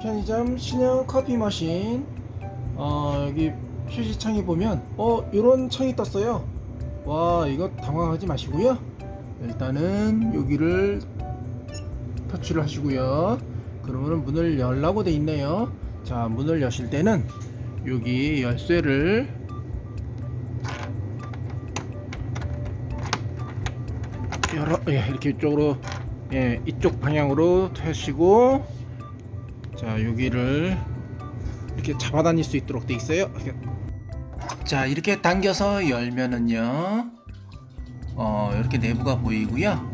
편의점 신형 커피 머신. 어 여기 표시창에 보면 어 요런 창이 떴어요. 와 이거 당황하지 마시고요. 일단은 여기를 터치를 하시고요. 그러면 문을 열라고 돼 있네요. 자 문을 여실 때는 여기 열쇠를 열어 예, 이렇게 이쪽으로 예, 이쪽 방향으로 하시고 자 여기를 이렇게 잡아 다닐 수 있도록 돼 있어요. 이렇게. 자 이렇게 당겨서 열면은요 어 이렇게 내부가 보이고요.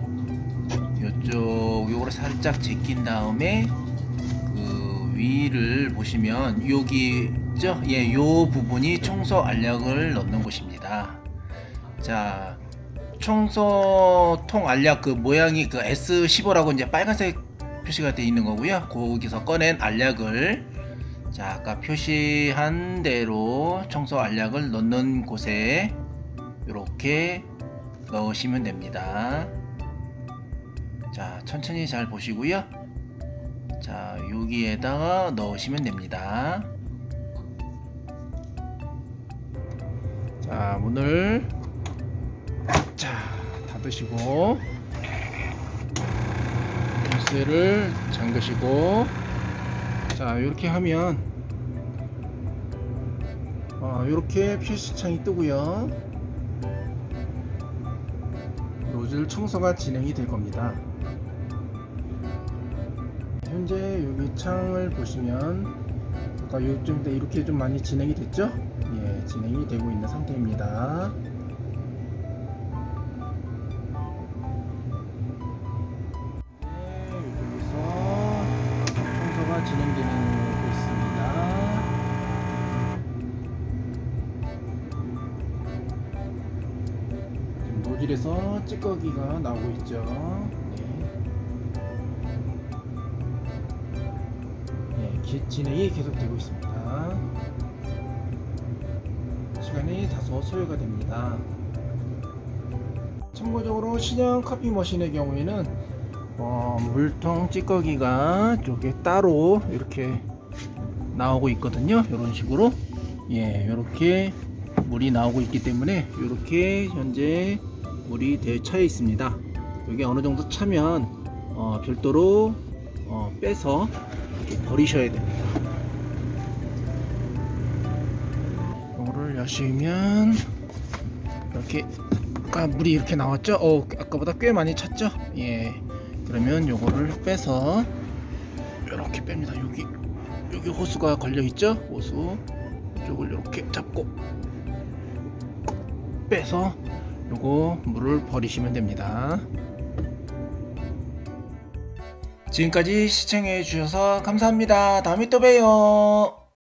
이쪽 요거를 살짝 제낀 다음에 그 위를 보시면 여기 있죠? 예 요 부분이 청소 알약을 넣는 곳입니다. 자 청소통 알약 그 모양이 그 S15라고 이제 빨간색 표시가 되어 있는 거고요. 거기서 꺼낸 알약을 자 아까 표시한 대로 청소 알약을 넣는 곳에 이렇게 넣으시면 됩니다. 자 천천히 잘 보시고요. 자 여기에다가 넣으시면 됩니다. 자 문을 자 닫으시고 열쇠를 잠그시고 자 이렇게 하면 어, 이렇게 표시창이 뜨고요 노즐 청소가 진행이 될 겁니다 현재 여기 창을 보시면 아까 요즘 때 이렇게 좀 많이 진행이 됐죠? 예, 진행이 되고 있는 상태입니다. 진행되고 있습니다. 지금 노즐에서 찌꺼기가 나오고 있죠. 네. 네, 기- 진행이 계속되고 있습니다. 시간이 다소 소요가 됩니다. 참고적으로 신형 커피 머신의 경우에는 어, 물통 찌꺼기가 쪽에 따로 이렇게 나오고 있거든요. 이런 식으로 예, 이렇게 물이 나오고 있기 때문에 이렇게 현재 물이 대차에 있습니다. 여기 어느 정도 차면 어, 별도로 어, 빼서 이렇게 버리셔야 됩니다. 이거를 여시면 이렇게 아까 물이 이렇게 나왔죠? 어, 아까보다 꽤 많이 찼죠? 예. 그러면 요거를 빼서 이렇게 뺍니다. 여기 여기 호수가 걸려 있죠? 호수 이쪽을 이렇게 잡고 빼서 요거 물을 버리시면 됩니다. 지금까지 시청해 주셔서 감사합니다. 다음에 또 봬요.